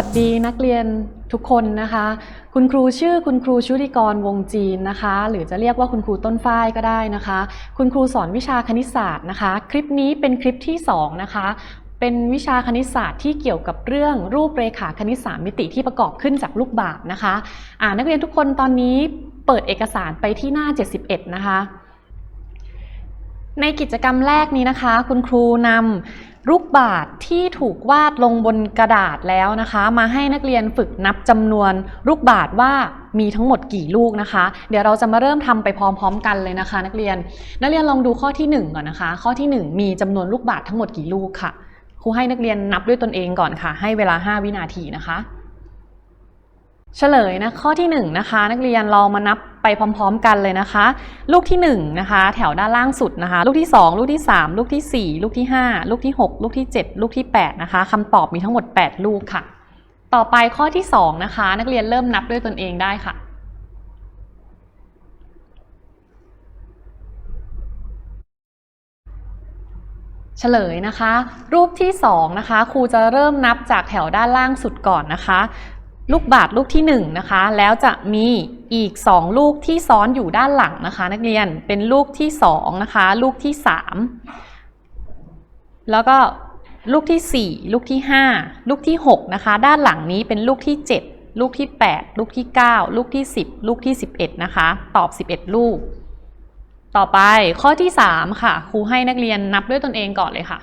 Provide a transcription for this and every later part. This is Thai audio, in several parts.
สวัสดีนักเรียนทุกคนนะคะ คุณครูชื่อคุณครูชุติกรวงจีนนะคะ หรือจะเรียกว่าคุณครูต้นฝ้ายก็ได้นะคะ คุณครูสอนวิชาคณิตศาสตร์นะคะ คลิปนี้เป็นคลิปที่สองนะคะเป็นวิชาคณิตศาสตร์ที่เกี่ยวกับเรื่องรูปเรขาคณิตสามมิติที่ประกอบขึ้นจากลูกบาศก์นะคะอ่านักเรียนทุกคนตอนนี้เปิดเอกสารไปที่หน้า 71 นะคะ ในกิจกรรมแรกนี้นะคะ คุณครูนำลูกบาศที่ถูกวาดลงบนกระดาษแล้วนะคะ มาให้นักเรียนฝึกนับจำนวนลูกบาศว่ามีทั้งหมดกี่ลูกนะคะ เดี๋ยวเราจะมาเริ่มทำไปพร้อมๆ กันเลยนะคะ นักเรียน นักเรียนลองดูข้อที่ 1 ก่อนนะคะ ข้อที่ 1 มีจำนวนลูกบาศทั้งหมดกี่ลูกค่ะครูให้นักเรียนนับด้วยตนเองก่อนค่ะ ให้เวลา 5 วินาทีนะคะ เฉลยนะข้อที่1นะคะนักเรียนลองมานับไปพร้อม ๆ กันเลยนะคะ ลูกที่1นะคะแถวด้านล่างสุดนะคะ ลูกที่ 2 ลูกที่ 3 ลูกทีสี่ 4 ลูกที่ 5 ลูกที่ 6 ลูกที่ 7 ลูกที่8นะคะคำตอบมีทั้งหมด 8 ลูกค่ะ ต่อไปข้อที่2นะคะนักเรียนเริ่มนับด้วยตนเองได้ค่ะเฉลยนะคะ รูปที่2นะคะครูจะเริ่มนับจากแถวด้านล่างสุดก่อนนะคะ ลูกบาศก์ลูกที่1นะคะ แล้วจะมีอีก 2 ลูกที่ซ้อนอยู่ด้านหลังนะคะ นักเรียนเป็นลูกที่2นะคะ ลูกที่ 3 แล้วก็ลูกที่ 4 ลูกที่ 5 ลูกที่ 6 นะคะ ด้านหลังนี้เป็นลูกที่ 7 ลูกที่ 8 ลูกที่ 9 ลูกที่ 10 ลูกที่ 11 นะคะ ตอบ 11 ลูก ต่อไปข้อที่ 3 ค่ะ ครูให้นักเรียนนับด้วยตนเองก่อนเลยค่ะ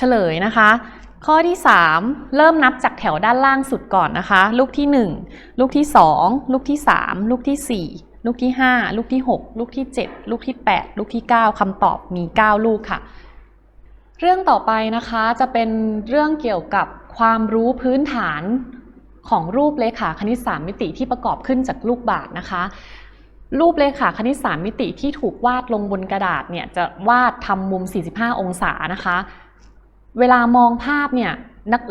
เฉลยนะคะ ข้อที่ 3 เริ่มนับจากแถวด้านล่างสุดก่อนนะคะ ลูกที่ 1 ลูกที่ 2 ลูกที่ 3 ลูกที่ 4 ลูกที่ 5 ลูกที่ 6 ลูกที่ 7 ลูกที่ 8 ลูกที่ 9คำตอบมี 9 ลูกค่ะ เรื่องต่อไปนะคะจะเป็นเรื่องเกี่ยวกับความรู้พื้นฐานของรูปเลขาคณิตสามมิติที่ประกอบขึ้นจากลูกบาศก์นะคะ รูปเลขาคณิตสามมิติที่ถูกวาดลงบนกระดาษเนี่ยจะวาดทำมุม 45 องศานะคะ เวลามองภาพเนี่ย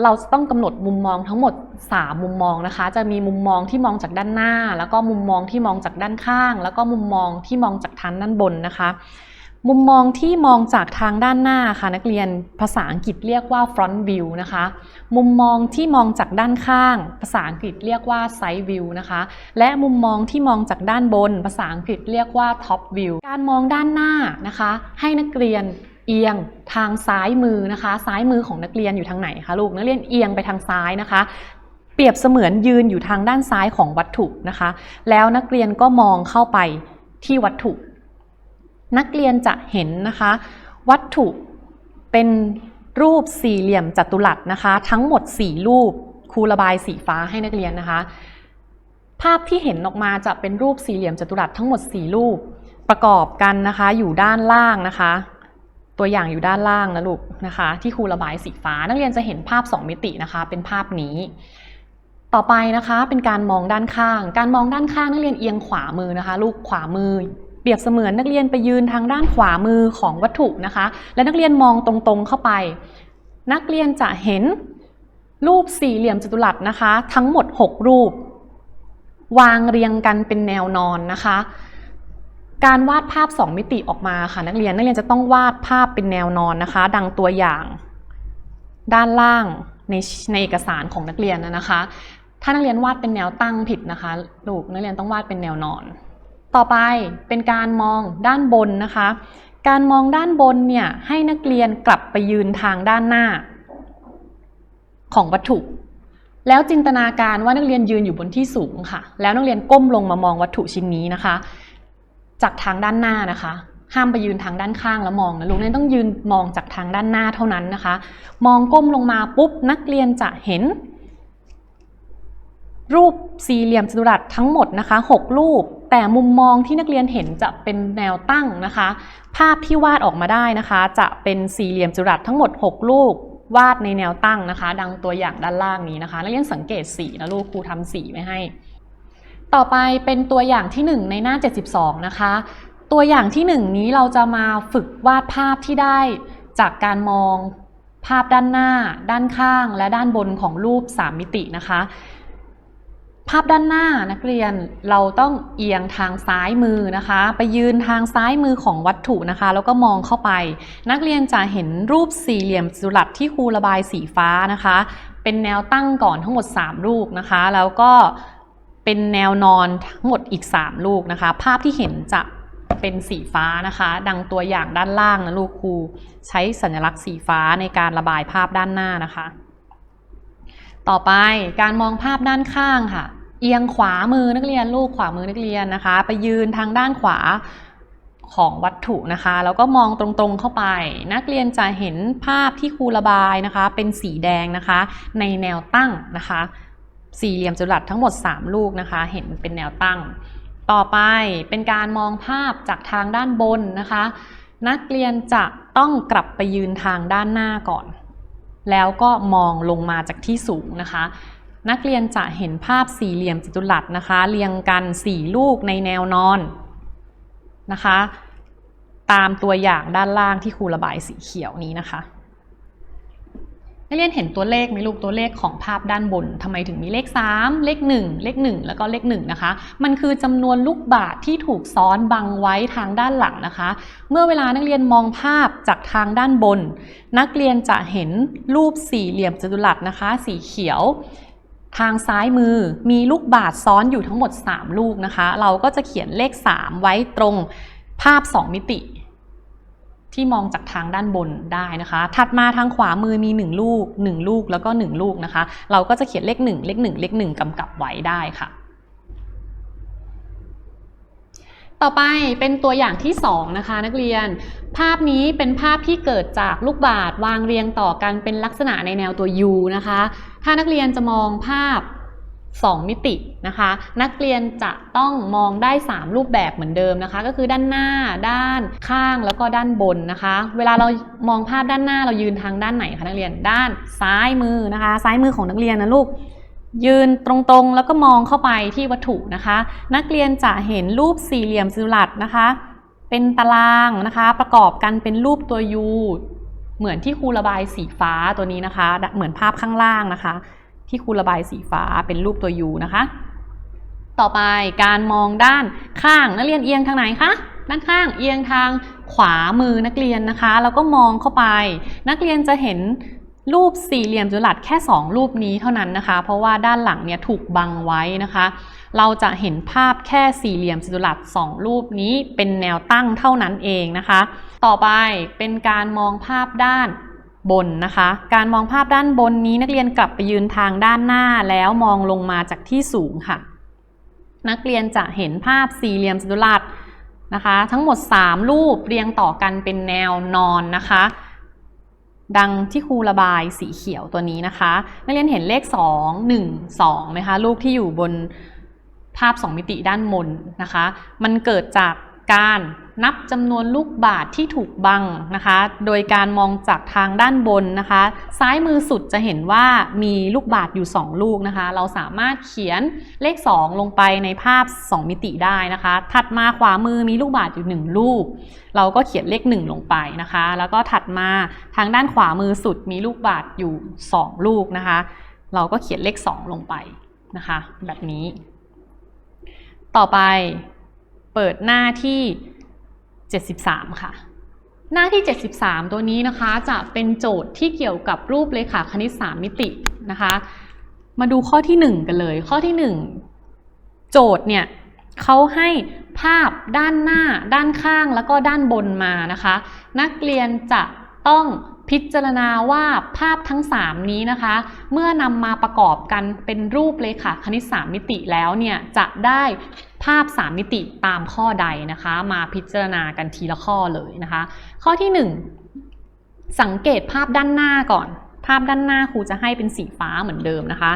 เราต้องกำหนดมุมมองทั้งหมด 3 มุมมองนะคะ จะมีมุมมองที่มองจากด้านหน้า แล้วก็มุมมองที่มองจากด้านข้าง แล้วก็มุมมองที่มองจากทางด้านบนนะคะ มุมมองที่มองจากทางด้านหน้าค่ะนักเรียนภาษาอังกฤษเรียกว่า front view นะคะ มุมมองที่มองจากด้านข้าง ภาษาอังกฤษเรียกว่า side view นะคะ และมุมมองที่มองจากด้านบน ภาษาอังกฤษเรียกว่า top view การมองด้านหน้านะคะ ให้นักเรียน เอียงทางซ้ายมือนะคะ ซ้ายมือของนักเรียนอยู่ทางไหนคะลูกนักเรียนเอียงไปทางซ้ายนะคะ เปรียบเสมือนยืนอยู่ทางด้านซ้ายของวัตถุนะคะ แล้วนักเรียนก็มองเข้าไปที่วัตถุ นักเรียนจะเห็นนะคะ วัตถุเป็นรูปสี่เหลี่ยมจัตุรัสนะคะ ทั้งหมด 4 รูปครูระบายสีฟ้าให้นักเรียนนะคะ ภาพที่เห็นออกมาจะเป็นรูปสี่เหลี่ยมจัตุรัสทั้งหมด 4 รูปประกอบกันนะคะอยู่ด้านล่างนะคะ ตัวอย่างอยู่ด้านล่างนะลูกนะคะ ที่ครูระบายสีฟ้านักเรียนจะเห็นภาพ 2 มิตินะคะ เป็นภาพนี้ ต่อไปนะคะเป็นการมองด้านข้าง การมองด้านข้างนักเรียนเอียงขวามือนะคะ ลูกขวามือ เปรียบเสมือนนักเรียนไปยืนทางด้านขวามือของวัตถุนะคะ และนักเรียนมองตรงๆเข้าไป นักเรียนจะเห็นรูปสี่เหลี่ยมจัตุรัสนะคะ ทั้งหมด 6 รูป วางเรียงกันเป็นแนวนอนนะคะ การวาดภาพ 2 มิติออกมาค่ะนักเรียนนักเรียนจะต้องวาดภาพเป็นแนวนอนนะคะ ดังตัวอย่างด้านล่างในในเอกสารของนักเรียนนะคะ ถ้านักเรียนวาดเป็นแนวตั้งผิดนะคะลูกนักเรียนต้องวาดเป็นแนวนอน ต่อไปเป็นการมองด้านบนนะคะ การมองด้านบนเนี่ยให้นักเรียนกลับไปยืนทางด้านหน้า ของวัตถุ แล้วจินตนาการว่านักเรียนยืนอยู่บนที่สูงค่ะ แล้วนักเรียนก้มลงมามองวัตถุชิ้นนี้นะคะ จากทางด้านหน้านะคะ ห้ามไปยืนทางด้านข้างแล้วมองนะลูกนักเรียนต้องยืนมองจากทางด้านหน้าเท่านั้นนะคะ มองก้มลงมาปุ๊บนักเรียนจะเห็น รูปสี่เหลี่ยมจัตุรัสทั้งหมดนะคะ 6 รูป แต่มุมมองที่นักเรียนเห็นจะเป็นแนวตั้งนะคะ ภาพที่วาดออกมาได้นะคะ จะเป็นสี่เหลี่ยมจัตุรัสทั้งหมด 6 รูปวาดในแนวตั้งนะคะ ดังตัวอย่างด้านล่างนี้นะคะ นักเรียนสังเกตสีนะลูกครูทำสีไว้ให้ ต่อไปเป็นตัวอย่างที่ 1 ในหน้า 72 นะคะ ตัวอย่างที่ 1 นี้เราจะมาฝึกวาดภาพที่ได้จากการมองภาพด้านหน้า ด้านข้าง และด้านบนของรูป 3 มิตินะคะ ภาพด้านหน้านักเรียนเราต้องเอียงทางซ้ายมือนะคะ ไปยืนทางซ้ายมือของวัตถุนะคะ แล้วก็มองเข้าไป นักเรียนจะเห็นรูปสี่เหลี่ยมจัตุรัสที่ครูระบายสีฟ้านะคะ เป็นแนวตั้งก่อนทั้งหมด3ลูกนะคะ แล้วก็ เป็นแนวนอนทั้งหมดอีก 3 ลูกนะคะ ภาพที่เห็นจะเป็นสีฟ้านะคะ ดังตัวอย่างด้านล่างนะลูกครูใช้สัญลักษณ์สีฟ้าในการระบายภาพด้านหน้านะคะ ต่อไปการมองภาพด้านข้างค่ะ เอียงขวามือนักเรียนลูกขวามือนักเรียนนะคะ ไปยืนทางด้านขวาของวัตถุนะคะ แล้วก็มองตรงๆเข้าไป นักเรียนจะเห็นภาพที่ครูระบายนะคะ เป็นสีแดงนะคะ ในแนวตั้งนะคะ สี่เหลี่ยมจัตุรัสทั้งหมด 3 ลูกนะคะ เห็นเป็นแนวตั้ง ต่อไปเป็นการมองภาพจากทางด้านบนนะคะ นักเรียนจะต้องกลับไปยืนทางด้านหน้าก่อน แล้วก็มองลงมาจากที่สูงนะคะ นักเรียนจะเห็นภาพสี่เหลี่ยมจัตุรัสนะคะ เรียงกัน 4 ลูกในแนวนอนนะคะ ตามตัวอย่างด้านล่างที่ครูระบายสีเขียวนี้นะคะ นักเรียนเห็นตัวเลขไหมลูกตัวเลขของภาพด้านบนทำไมถึงมีเลข 3 เลข 1 เลข 1 แล้วก็เลข1นะคะ มันคือจำนวนลูกบาศก์ที่ถูกซ้อนบังไว้ทางด้านหลังนะคะ เมื่อเวลานักเรียนมองภาพจากทางด้านบน นักเรียนจะเห็นรูปสี่เหลี่ยมจัตุรัสนะคะ สีเขียวทางซ้ายมือมีลูกบาศก์ซ้อนอยู่ทั้งหมด 3 ลูกนะคะ เราก็จะเขียนเลข 3 ไว้ตรงภาพ 2 มิติ ที่มองจากทางด้านบนได้นะคะ ถัดมาทางขวามือมี 1 ลูก 1 ลูกแล้วก็ 1 ลูกนะคะ เราก็จะเขียนเลข 1 เลข 1 เลข 1กำกับไว้ได้ค่ะ ต่อไปเป็นตัวอย่างที่ 2 นะคะ นักเรียน ภาพนี้เป็นภาพที่เกิดจากลูกบาศก์วางเรียงต่อกันเป็นลักษณะในแนวตัว U นะคะ ถ้านักเรียนจะมองภาพ 2 มิตินะคะ นักเรียนจะต้องมองได้ 3 รูปแบบเหมือนเดิมนะคะ ก็คือด้านหน้าด้านข้างแล้วก็ด้านบนนะคะ เวลาเรามองภาพด้านหน้าเรายืนทางด้านไหนคะนักเรียนด้านซ้ายมือนะคะ ซ้ายมือของนักเรียนนะลูกยืนตรงๆ แล้วก็มองเข้าไปที่วัตถุนะคะ นักเรียนจะเห็นรูปสี่เหลี่ยมจัตุรัสนะคะ เป็นตารางนะคะ ประกอบกันเป็นรูปตัว U เหมือนที่ครูระบายสีฟ้าตัวนี้นะคะ เหมือนภาพข้างล่างนะคะ ที่ครูระบายสีฟ้าเป็นรูปตัว U นะคะ ต่อไปการมองด้านข้างนักเรียนเอียงทางไหนคะด้านข้างเอียงทางขวามือนักเรียนนะคะ แล้วก็มองเข้าไป นักเรียนจะเห็นรูปสี่เหลี่ยมจัตุรัสแค่ 2 รูปนี้เท่านั้นนะคะ เพราะว่าด้านหลังเนี่ยถูกบังไว้นะคะ เราจะเห็นภาพแค่สี่เหลี่ยมจัตุรัส2 รูปนี้เป็นแนวตั้งเท่านั้นเองนะคะ ต่อไปเป็นการมองภาพด้าน บนนะคะ การมองภาพด้านบนนี้นักเรียนกลับไปยืนทางด้านหน้าแล้วมองลงมาจากที่สูงค่ะ นักเรียนจะเห็นภาพสี่เหลี่ยมจัตุรัสนะคะ ทั้งหมด 3 รูปเรียงต่อกันเป็นแนวนอนนะคะ ดังที่ครูระบายสีเขียวตัวนี้นะคะนักเรียนเห็นเลข 2 1 2ไหมคะลูกที่อยู่บนภาพ 2 มิติด้านบนนะคะ มันเกิดจาก การนับจำนวนลูกบาศก์ที่ถูกบังนะคะ โดยการมองจากทางด้านบนนะคะ ซ้ายมือสุดจะเห็นว่ามีลูกบาศก์อยู่ 2 ลูกนะคะ เราสามารถเขียนเลข 2 ลงไปในภาพ 2 มิติได้นะคะ ถัดมาขวามือมีลูกบาศก์อยู่ 1 ลูก เราก็เขียนเลข 1 ลงไปนะคะ แล้วก็ถัดมาทางด้านขวามือสุดมีลูกบาศก์อยู่ 2 ลูกนะคะ เราก็เขียนเลข 2 ลงไปนะคะ แบบนี้ ต่อไป เปิดหน้าที่ 73 ค่ะ หน้าที่ 73 ตัวนี้นะคะจะเป็นโจทย์ที่เกี่ยวกับรูปเลขาคณิต 3 มิตินะคะ มาดูข้อที่ 1 กันเลย ข้อที่ 1 โจทย์เนี่ยเขาให้ภาพด้านหน้า ด้านข้างแล้วก็ด้านบนมานะคะ นักเรียนจะต้อง พิจารณาว่าภาพทั้ง 3 นี้นะคะ เมื่อนำมาประกอบกันเป็นรูปเลขาคณิต 3 มิติแล้วเนี่ยจะได้ภาพ 3 มิติตามข้อใดนะคะ มาพิจารณากันทีละข้อเลยนะคะ ข้อที่ 1 สังเกตภาพด้านหน้าก่อน ภาพด้านหน้าครูจะให้เป็นสีฟ้าเหมือนเดิมนะคะ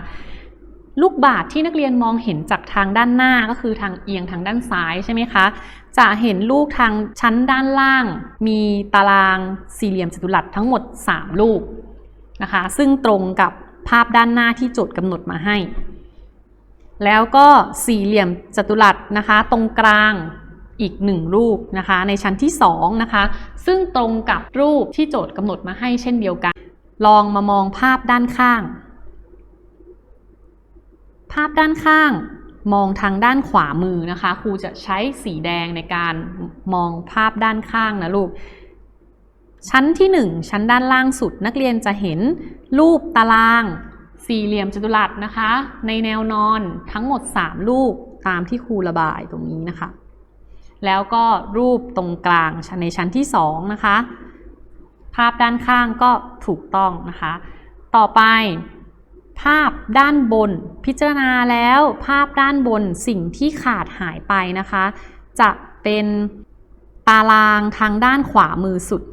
ลูกบาศก์ที่นักเรียนมองเห็นจากทางด้านหน้าก็คือทางเอียงทางด้านซ้ายใช่ไหมคะ จะเห็นลูกทางชั้นด้านล่าง มีตารางสี่เหลี่ยมจัตุรัสทั้งหมด 3 ลูกนะคะ ซึ่งตรงกับภาพด้านหน้าที่โจทย์กำหนดมาให้ แล้วก็สี่เหลี่ยมจัตุรัสนะคะ ตรงกลางอีกหนึ่งรูปนะคะ ในชั้นที่2นะคะ ซึ่งตรงกับรูปที่โจทย์กำหนดมาให้เช่นเดียวกัน ลองมามองภาพด้านข้าง ภาพด้านข้าง มองทางด้านขวามือนะคะ ครูจะใช้สีแดงในการมองภาพด้านข้างนะลูก ชั้นที่ 1 ชั้นด้านล่างสุดนักเรียนจะเห็นรูปตาราง สี่เหลี่ยมจัตุรัสนะคะ ในแนวนอนทั้งหมด 3 รูปตามที่ครูระบายตรงนี้นะคะ แล้วก็รูปตรงกลางในชั้นที่ 2 นะคะ ภาพด้านข้างก็ถูกต้องนะคะ ต่อไป ภาพด้านบน พิจารณาแล้วภาพด้านบนสิ่งที่ขาดหายไปนะคะ จะเป็นตารางทางด้านขวามือสุด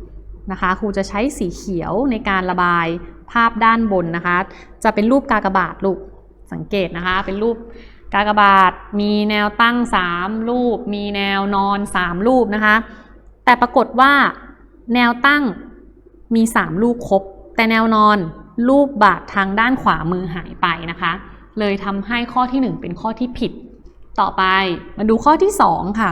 นะคะครูจะใช้สีเขียวในการระบายภาพด้านบนนะคะ จะเป็นรูปกากบาทลูกสังเกตนะคะ เป็นรูปกากบาทมีแนวตั้ง 3 รูป มีแนวนอน 3 รูปนะคะ แต่ปรากฏว่าแนวตั้งมี 3 รูปครบ แต่แนวนอน รูปบาททางด้านขวามือหายไปนะคะ เลยทำให้ข้อที่ 1 เป็นข้อที่ผิด ต่อไปมาดูข้อที่ 2 ค่ะ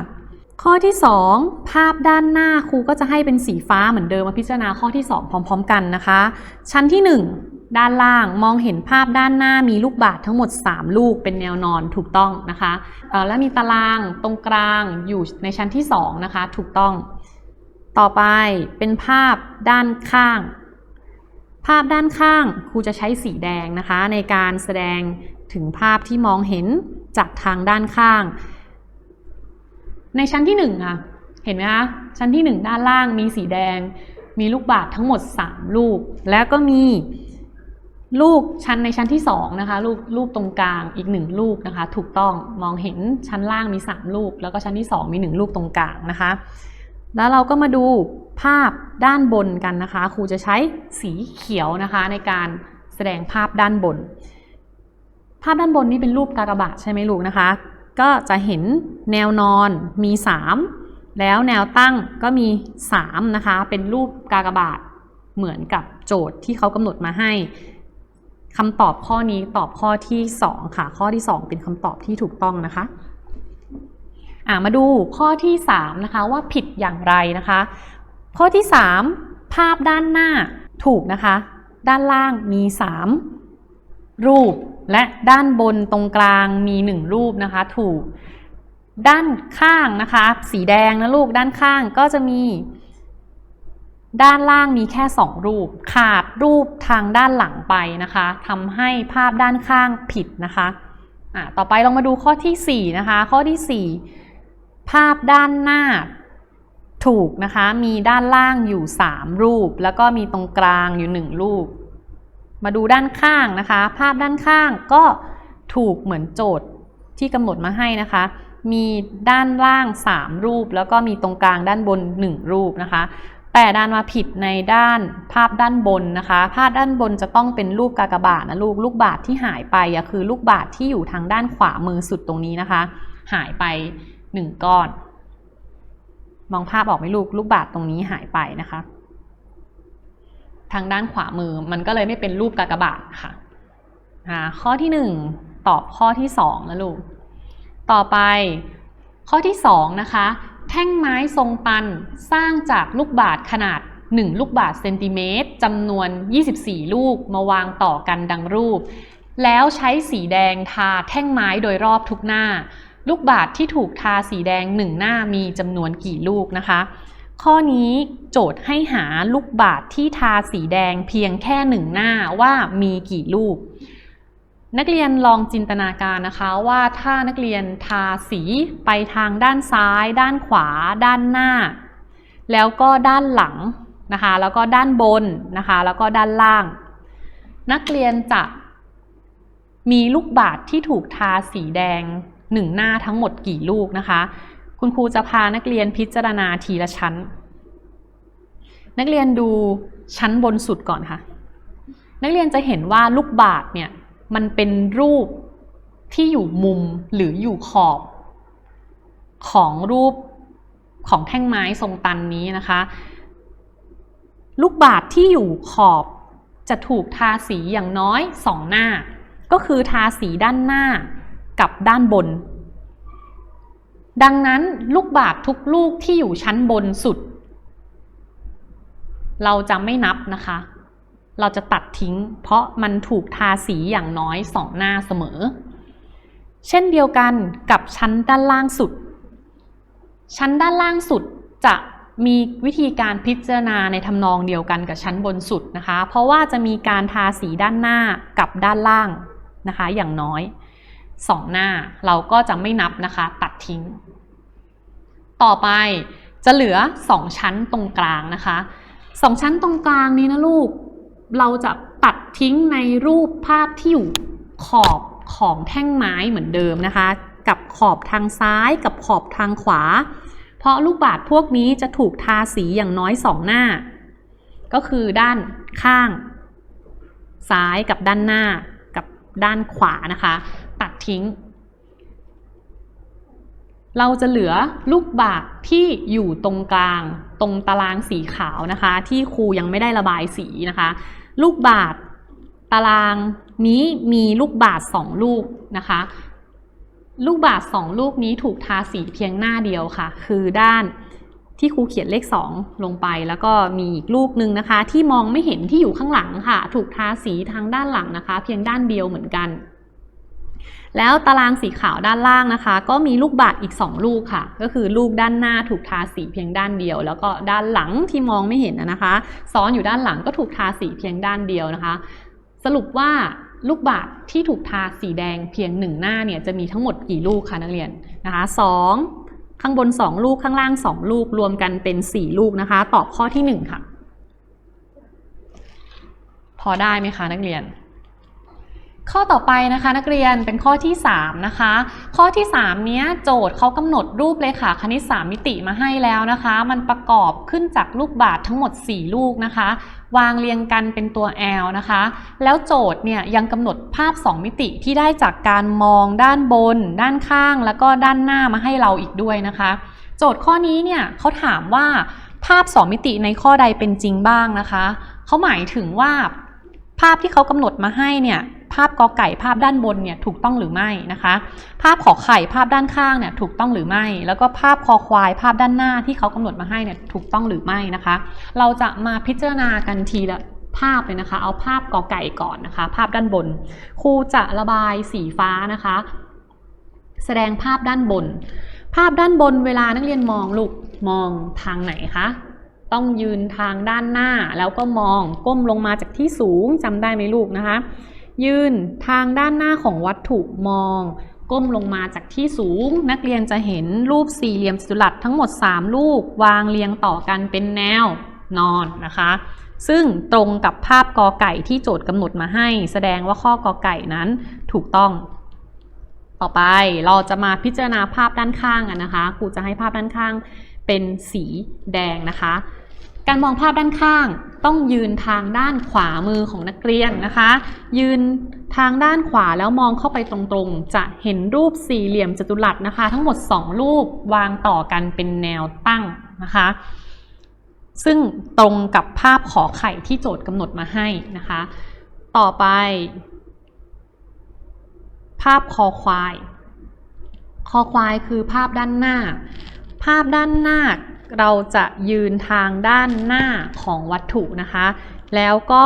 ข้อที่ 2 ภาพด้านหน้าครูก็จะให้เป็นสีฟ้าเหมือนเดิมมาพิจารณาข้อที่ 2 พร้อม ๆ กันนะคะ ชั้นที่ 1 ด้านล่างมองเห็นภาพด้านหน้ามีลูกบาศทั้งหมด 3 ลูกเป็นแนวนอนถูกต้องนะคะและมีตารางตรงกลางอยู่ในชั้นที่ 2 นะคะ ถูกต้อง ต่อไปเป็นภาพด้านข้าง ภาพด้านข้างครูจะใช้สีแดงนะคะ ในการแสดงถึงภาพที่มองเห็นจากทางด้านข้าง ในชั้นที่หนึ่งค่ะเห็นไหมคะชั้นที่หนึ่งด้านล่างมีสีแดง มีลูกบาศก์ทั้งหมด 3 ลูก แล้วก็มีลูกชั้นในชั้นที่2นะคะลูกลูกตรงกลางอีก 1 ลูกนะคะ ถูกต้องมองเห็นชั้นล่างมี 3 ลูก แล้วก็ชั้นที่ 2 มี 1 ลูกตรงกลางนะคะ แล้วเราก็มาดูภาพด้านบนกันนะคะ ครูจะใช้สีเขียวนะคะ ในการแสดงภาพด้านบน ภาพด้านบนนี่เป็นรูปกากบาทใช่ไหมลูกนะคะ ก็จะเห็นแนวนอนมี 3 แล้วแนวตั้งก็มี 3 นะคะ เป็นรูปกากบาทเหมือนกับโจทย์ที่เขากำหนดมาให้คำตอบข้อนี้ตอบข้อที่ 2 ค่ะ ข้อที่ 2 เป็นคำตอบที่ถูกต้องนะคะ อ่ามาดูข้อที่ 3 นะคะว่าผิดอย่างไรนะคะ ข้อที่ 3 ภาพด้านหน้าถูกนะคะ ด้านล่างมี 3 รูป และด้านบนตรงกลางมี 1 รูปนะคะถูก ด้านข้างนะคะ สีแดงนะลูกด้านข้างก็จะมี ด้านล่างมีแค่ 2 รูป ขาดรูปทางด้านหลังไปนะคะทำให้ภาพด้านข้างผิดนะคะอะต่อไปลองมาดูข้อที่ 4 นะคะ ข้อที่ 4 ภาพด้านหน้าถูกนะคะ มีด้านล่างอยู่ 3 รูป แล้วก็มีตรงกลางอยู่ 1 รูป มาดูด้านข้างนะคะ ภาพด้านข้างก็ถูกเหมือนโจทย์ที่กำหนดมาให้นะคะ มีด้านล่าง 3 รูป แล้วก็มีตรงกลางด้านบน 1 รูปนะคะ แต่ด้านมาผิดในด้านภาพด้านบนนะคะ ภาพด้านบนจะต้องเป็นรูปกากบาทนะลูก ลูกบาทที่หายไปคือลูกบาทที่อยู่ทางด้านขวามือสุดตรงนี้นะคะ หายไป 1ก้อน มองภาพออกไหมลูก ลูกบาทตรงนี้หายไปนะคะ ทางด้านขวามือมันก็เลยไม่เป็นรูปกากบาทค่ะข้อที่ 1 ตอบข้อที่2นะลูก ต่อไปข้อที่2นะคะ แท่งไม้ทรงตันสร้างจากลูกบาศขนาด 1 ลูกบาศเซนติเมตรจำนวน 24 ลูกมาวางต่อกันดังรูป แล้วใช้สีแดงทาแท่งไม้โดยรอบทุกหน้า ลูกบาศก์ที่ถูกทาสีแดง1หน้ามีจำนวนกี่ลูกนะคะ ข้อนี้โจทย์ให้หาลูกบาศก์ที่ทาสีแดงเพียงแค่หนึ่งหน้าว่ามีกี่ลูก นักเรียนลองจินตนาการนะคะว่าถ้านักเรียนทาสีไปทางด้านซ้าย ด้านขวา ด้านหน้า แล้วก็ด้านหลังนะคะ แล้วก็ด้านบนนะคะ แล้วก็ด้านล่าง นักเรียนจะมีลูกบาศก์ที่ถูกทาสีแดง หนึ่งหน้าทั้งหมดกี่ลูกนะคะ คุณครูจะพานักเรียนพิจารณาทีละชั้น นักเรียนดูชั้นบนสุดก่อนค่ะ นักเรียนจะเห็นว่าลูกบาศก์เนี่ยมันเป็นรูปที่อยู่มุมหรืออยู่ขอบ ของรูปของแท่งไม้ทรงตันนี้นะคะ ลูกบาศก์ที่อยู่ขอบจะถูกทาสีอย่างน้อยสองหน้า ก็คือทาสีด้านหน้า กับด้านบน ดังนั้นลูกบาศก์ทุกลูกที่อยู่ชั้นบนสุด เราจะไม่นับนะคะ เราจะตัดทิ้ง เพราะมันถูกทาสีอย่างน้อยสองหน้าเสมอ เช่นเดียวกันกับชั้นด้านล่างสุด ชั้นด้านล่างสุดจะมีวิธีการพิจารณาในทำนองเดียวกันกับชั้นบนสุดนะคะ เพราะว่าจะมีการทาสีด้านหน้ากับด้านล่างนะคะ อย่างน้อย สองหน้า เราก็จะไม่นับนะคะ ตัดทิ้ง ต่อไปจะเหลือ 2 ชั้นตรงกลางนะคะสองชั้นตรงกลางนี้นะลูก เราจะตัดทิ้งในรูปภาพที่อยู่ขอบของแท่งไม้เหมือนเดิมนะคะ กับขอบทางซ้ายกับขอบทางขวา เพราะลูกบาศก์พวกนี้จะถูกทาสีอย่างน้อยสองหน้า ก็คือด้านข้าง ซ้ายกับด้านหน้ากับด้านขวานะคะ ตัดทิ้ง เราจะเหลือลูกบาศก์ที่อยู่ตรงกลาง ตรงตารางสีขาวนะคะ ที่ครูยังไม่ได้ระบายสีนะคะ ลูกบาศก์ตารางนี้มีลูกบาศก์สองลูกนะคะ ลูกบาศก์สองลูกนี้ถูกทาสีเพียงหน้าเดียวค่ะ คือด้านที่ครูเขียนเลข 2 ลงไป แล้วก็มีอีกลูกหนึ่งนะคะ ที่มองไม่เห็นที่อยู่ข้างหลังค่ะ ถูกทาสีทางด้านหลังนะคะ เพียงด้านเดียวเหมือนกัน แล้วตารางสีขาวด้านล่างนะคะ ก็มีลูกบาศก์อีก 2 ลูกค่ะ ก็คือลูกด้านหน้าถูกทาสีเพียงด้านเดียว แล้วก็ด้านหลังที่มองไม่เห็นนะคะ ซ้อนอยู่ด้านหลังก็ถูกทาสีเพียงด้านเดียวนะคะ สรุปว่าลูกบาศก์ที่ถูกทาสีแดงเพียงหนึ่งหน้าเนี่ยจะมีทั้งหมดกี่ลูกคะนักเรียนนะคะสองข้างบน 2 ลูกข้างล่าง 2 ลูกรวมกันเป็น 4 ลูกนะคะ ตอบข้อที่ 1 ค่ะ พอได้ไหมคะนักเรียน ข้อต่อไปนะคะนักเรียนเป็นข้อที่ 3 นะคะ ข้อที่ 3 เนี้ยโจทย์เขากำหนดรูปเลขาคณิต 3 มิติมาให้แล้วนะคะ มันประกอบขึ้นจากลูกบาศก์ทั้งหมด 4 ลูกนะคะ วางเรียงกันเป็นตัว L นะคะ แล้วโจทย์เนี่ยยังกำหนดภาพ 2 มิติที่ได้จากการมองด้านบน ด้านข้าง แล้วก็ด้านหน้ามาให้เราอีกด้วยนะคะ โจทย์ข้อนี้เนี่ยเขาถามว่าภาพ 2 มิติในข้อใดเป็นจริงบ้างนะคะเขาหมายถึงว่าภาพที่เขากำหนดมาให้เนี่ย ภาพกอไก่ภาพด้านบนเนี่ยถูกต้องหรือไม่นะคะ ภาพขอไข่ภาพด้านข้างเนี่ยถูกต้องหรือไม่ แล้วก็ภาพคอควายภาพด้านหน้าที่เขากำหนดมาให้เนี่ยถูกต้องหรือไม่นะคะ เราจะมาพิจารณากันทีละภาพเลยนะคะ เอาภาพกอไก่ก่อนนะคะ ภาพด้านบน ครูจะระบายสีฟ้านะคะ แสดงภาพด้านบน ภาพด้านบนเวลานักเรียนมองลูกมองทางไหนคะต้องยืนทางด้านหน้าแล้วก็มองก้มลงมาจากที่สูงจำได้ไหมลูกนะคะ ยืนทางด้านหน้าของวัตถุมอง ก้มลงมาจากที่สูง นักเรียนจะเห็นรูปสี่เหลี่ยมจัตุรัสทั้งหมด 3 ลูก วางเรียงต่อกันเป็นแนวนอนนะคะ ซึ่งตรงกับภาพกอไก่ที่โจทย์กำหนดมาให้ แสดงว่าข้อกอไก่นั้นถูกต้อง ต่อไปเราจะมาพิจารณาภาพด้านข้างกันนะคะครูจะให้ภาพด้านข้างเป็นสีแดงนะคะ การมองภาพด้านข้างต้องยืนทางด้านขวามือของนักเรียนนะคะ ยืนทางด้านขวาแล้วมองเข้าไปตรงๆ จะเห็นรูปสี่เหลี่ยมจัตุรัสนะคะ ทั้งหมด 2 รูปวางต่อกันเป็นแนวตั้งนะคะ ซึ่งตรงกับภาพขอไข่ที่โจทย์กำหนดมาให้นะคะ ต่อไป ภาพคอควาย คอควายคือภาพด้านหน้า ภาพด้านหน้า เราจะยืนทางด้านหน้าของวัตถุนะคะ แล้วก็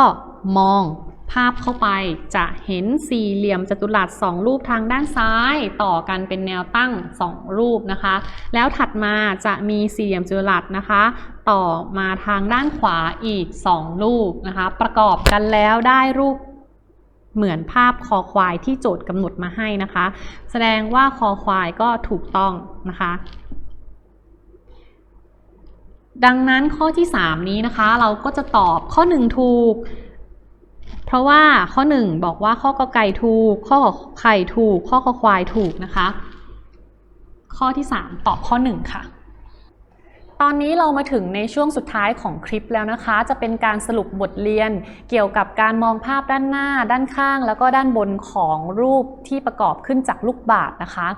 มองภาพเข้าไปจะเห็นสี่เหลี่ยมจัตุรัสสองรูปทางด้านซ้ายต่อกันเป็นแนวตั้งสองรูปนะคะ แล้วถัดมาจะมีสี่เหลี่ยมจัตุรัสนะคะ ต่อมาทางด้านขวาอีกสองรูปนะคะ ประกอบกันแล้วได้รูปเหมือนภาพคอควายที่โจทย์กำหนดมาให้นะคะ แสดงว่าคอควายก็ถูกต้องนะคะ ดังนั้นข้อที่ 3 นี้นะคะ เราก็จะตอบข้อ 1 ถูก เพราะว่าข้อ 1 บอกว่าข้อกอไก่ถูก ข้อขไข่ถูก ข้อคอควายถูกนะคะ ข้อที่ 3 ตอบข้อ 1 ค่ะ ตอนนี้เรามาถึงในช่วงสุดท้ายของคลิปแล้วนะคะ จะเป็นการสรุปบทเรียน เกี่ยวกับการมองภาพด้านหน้า ด้านข้าง แล้วก็ด้านบนของรูปที่ประกอบขึ้นจากลูกบาศก์นะคะ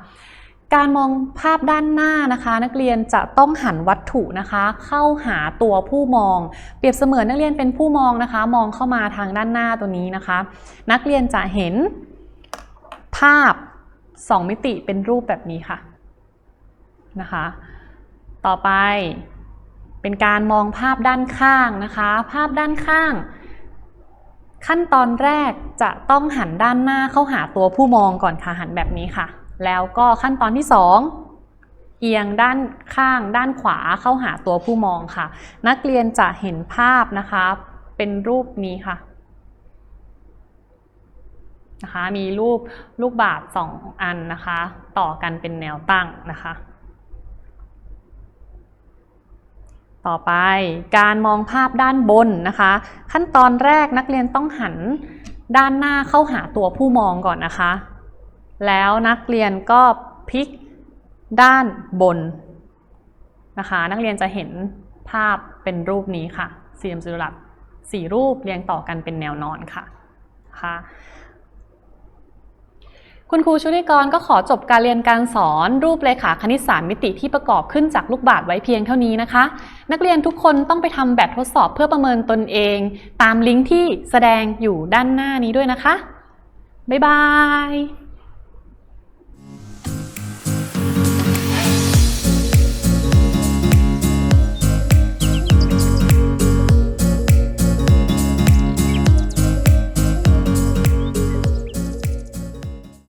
การมองภาพด้านหน้านะคะ นักเรียนจะต้องหันวัตถุนะคะ เข้าหาตัวผู้มอง เปรียบเสมือนนักเรียนเป็นผู้มองนะคะ มองเข้ามาทางด้านหน้าตัวนี้นะคะ นักเรียนจะเห็นภาพ 2 มิติเป็นรูปแบบนี้ค่ะนะคะ ต่อไปเป็นการมองภาพด้านข้างนะคะ ภาพด้านข้าง ขั้นตอนแรกจะต้องหันด้านหน้าเข้าหาตัวผู้มองก่อนค่ะหันแบบนี้ค่ะ แล้วก็ขั้นตอนที่ 2 เอียงด้านข้างด้านขวาเข้าหาตัวผู้มองค่ะ นักเรียนจะเห็นภาพนะคะ เป็นรูปนี้ค่ะนะคะมีรูปลูกบาศก์สองอันนะคะ ต่อกันเป็นแนวตั้งนะคะ ต่อไปการมองภาพด้านบนนะคะ ขั้นตอนแรกนักเรียนต้องหันด้านหน้าเข้าหาตัวผู้มองก่อนนะคะ แล้วนักเรียนก็พลิกด้านบนนะคะ นักเรียนจะเห็นภาพเป็นรูปนี้ค่ะ สี่เหลี่ยมจัตุรัสสี่รูปเรียงต่อกันเป็นแนวนอนค่ะนะคะคุณครูชุติกรก็ขอจบการเรียนการสอนรูปเลขาคณิตศาสตร์มิติที่ประกอบขึ้นจากลูกบาศก์ไว้เพียงเท่านี้นะคะ นักเรียนทุกคนต้องไปทำแบบทดสอบเพื่อประเมินตนเอง ตามลิงก์ที่แสดงอยู่ด้านหน้านี้ด้วยนะคะ บ๊ายบาย